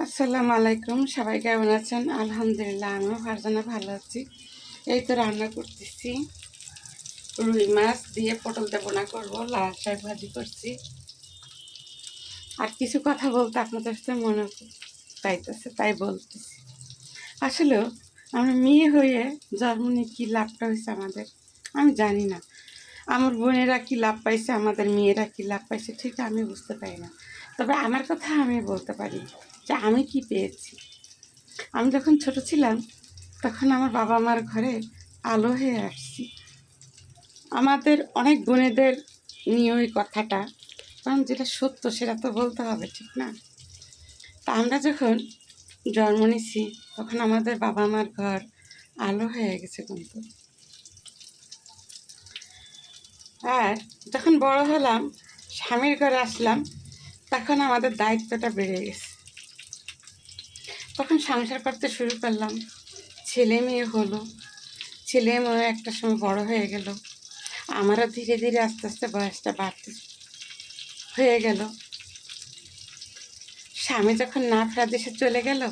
আসসালামু আলাইকুম, সবাই কেমন আছেন? আলহামদুলিল্লাহ, আমিও ফারজানা ভালো আছি। এই তো রান্না করতেছি। রুই মাছ দিয়ে পটল দেবনা করব, লাল শাক ভাজি করছি। আর কিছু কথা বলতে আপনাদের সাথে মনে চাইতেছে, তাই বলতেছি। আসলে আমরা মেয়ে হয়ে জন্ম নিয়ে কী লাভটা হয়েছে আমাদের, আমি জানি না। আমার বোনেরা কী লাভ পাইছে, আমাদের মেয়েরা কী লাভ পাইছে, ঠিক আমি বুঝতে পারি না। তবে আমার কথা আমি বলতে পারি যে আমি কি পেয়েছি। আমি যখন ছোট ছিলাম, তখন আমার বাবা মার ঘরে আলো হয়ে আসছি। আমাদের অনেক বোনেদের নিয়ে ওই কথাটা, কারণ যেটা সত্য সেটা তো বলতে হবে, ঠিক না? তা আমরা যখন জন্ম নিছি, তখন আমাদের বাবা মার ঘর আলো হয়ে গেছে কিন্তু। আর যখন বড় হলাম, স্বামীর ঘরে আসলাম, তখন আমাদের দায়িত্বটা বেড়ে গেছে। তখন সংসার করতে শুরু করলাম। ছেলে মেয়ে হলো। ছেলে মেয়ে একটা সময় বড় হয়ে গেল। আমারও ধীরে ধীরে আস্তে আস্তে বয়সটা বাড়তে হয়ে গেল। স্বামী যখন না ফেরা দেশে চলে গেল,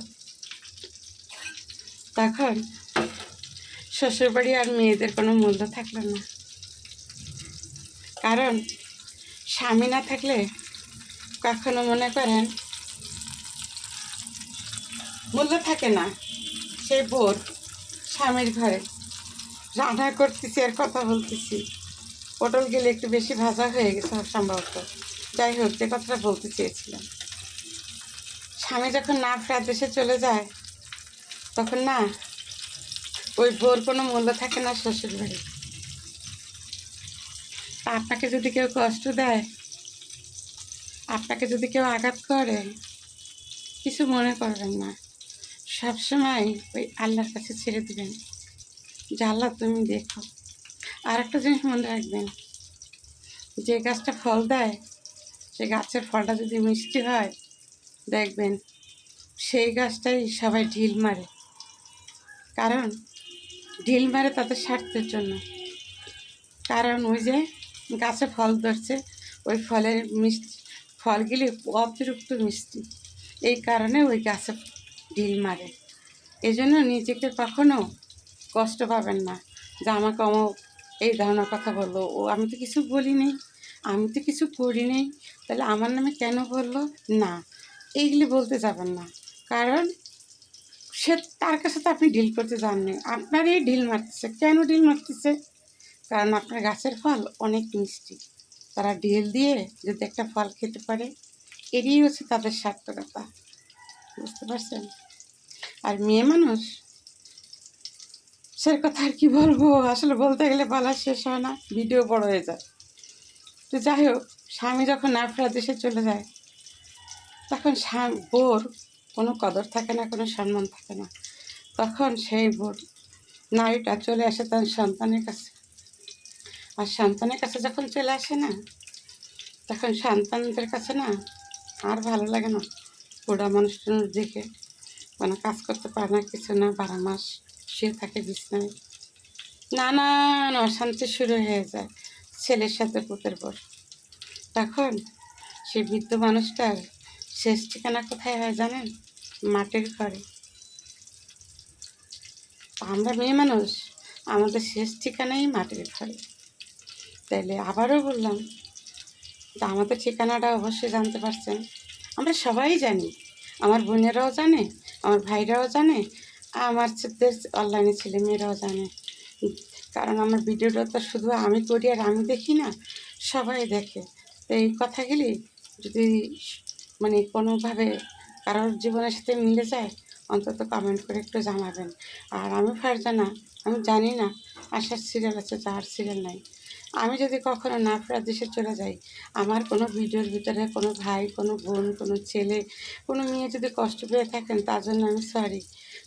তখন শ্বশুরবাড়ি আর মেয়েদের কোনো মূল্য থাকল না। কারণ স্বামী না থাকলে কখনো মনে করেন মূল্য থাকে না। সেই বোর স্বামীর ঘরে রান্না করতেছি আর কথা বলতেছি। পটল গেলে একটু বেশি ভাজা হয়ে গেছে সম্ভবত। যাই হোক, যে কথাটা বলতে চেয়েছিলাম। স্বামী যখন না ফেরার দেশে চলে যায়, তখন না ওই বোর কোনো মূল্য থাকে না শ্বশুর বাড়ি তা আপনাকে যদি কেউ কষ্ট দেয়, আপনাকে যদি কেউ আঘাত করে, কিছু মনে করবেন না। সবসময় ওই আল্লাহর কাছে ছেড়ে দেবেন। যে আল্লাহ তুমি দেখো। আর একটা জিনিস মনে রাখবেন, যে গাছটা ফল দেয়, সে গাছের ফলটা যদি মিষ্টি হয়, দেখবেন সেই গাছটাই সবাই ঢিল মারে। কারণ ঢিল মারে তাদের স্বার্থের জন্য। কারণ ওই যে গাছে ফল ধরছে, ওই ফলের মিষ্টি, ফলগুলি অতিরিক্ত মিষ্টি। এই কারণে ওই গাছে ঢিল মারে। এই জন্য নিজেকে কখনো কষ্ট পাবেন না। যে আমাকে অমুক এই ধরনের কথা বলল। ও, আমি তো কিছু বলিনি, আমি তো কিছু করি নেই তাহলে আমার নামে কেন বলল? না, এইগুলি বলতে যাবেন না। কারণ সে, তার কাছে তো আপনি ডিল করতে যাননি। আপনারই ঢিল মারতেছে। কেন ঢিল মারতেছে? কারণ আপনার গাছের ফল অনেক মিষ্টি। তারা ঢিল দিয়ে যদি একটা ফল খেতে পারে, এরই হচ্ছে তাদের সার্থকতা। বুঝতে পারছেন? আর মেয়ে মানুষ, সে কথা আর কি বলব? আসলে বলতে গেলে বলা শেষ হয় না, ভিডিও বড় হয়ে যায়। তো যাই হোক, স্বামী যখন না ফেরা দেশে চলে যায়, তখন বোর কোনো কদর থাকে না, কোনো সম্মান থাকে না। তখন সেই বোর নারীটা চলে আসে তার সন্তানের কাছে। আর সন্তানের কাছে যখন চলে আসে না, তখন সন্তানদের কাছে না আর ভালো লাগে না। বুড়া মানুষ টানুষ দেখে কোনো কাজ করতে পারে না, কিছু না, বারো মাস শুয়ে থাকে বিছনায়। নানান অশান্তি শুরু হয়ে যায় ছেলের সাথে পুতের পর। তখন সেই বৃদ্ধ মানুষটার শেষ ঠিকানা কোথায় হয় জানেন? মাটির ঘরে। আমরা মেয়ে মানুষ, আমাদের শেষ ঠিকানাই মাটির ঘরে। তাইলে আবারও বললাম তা আমাদের ঠিকানাটা অবশ্যই জানতে পারছেন। আমরা সবাই জানি, আমার বোনেরাও জানে, আমার ভাইরাও জানে, আমার অনলাইনে ছেলে মেয়েরাও জানে। কারণ আমার ভিডিওটা তো শুধু আমি করি আর আমি দেখি না, সবাই দেখে। তো এই কথাগুলি যদি মানে কোনোভাবে কারোর জীবনের সাথে মিলে যায়, অন্তত কমেন্ট করে একটু জানাবেন। আর আমি ফারজানা, আমি জানি না আসার সিরিয়াল আছে, যার সিরিয়াল নাই। আমি যদি কখনো না ফেরার দেশে চলে যাই, আমার কোনো ভিডিওর ভিতরে কোনো ভাই, কোনো বোন, কোনো ছেলে, কোনো মেয়ে যদি কষ্ট পেয়ে থাকেন, তার জন্য আমি সরি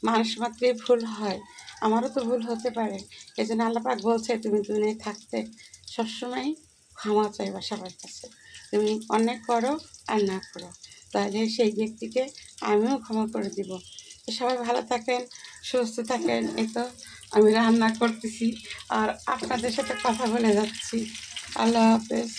মানুষ মাত্রই ভুল হয়। আমারও তো ভুল হতে পারে। এই জন্য আল্লাপাক বলছে, তুমি দুনিয়ায় থাকতে সবসময় ক্ষমা চাইবা সবার কাছে। তুমি অনেক করো আর না করো। তাহলে সেই ব্যক্তিকে আমিও ক্ষমা করে দিব। সবাই ভালো থাকেন। সুস্থ থাকেন, এই তো আমি রান্না করতেছি। আর আপনাদের সাথে কথা বলে যাচ্ছি। আল্লাহ হাফেজ।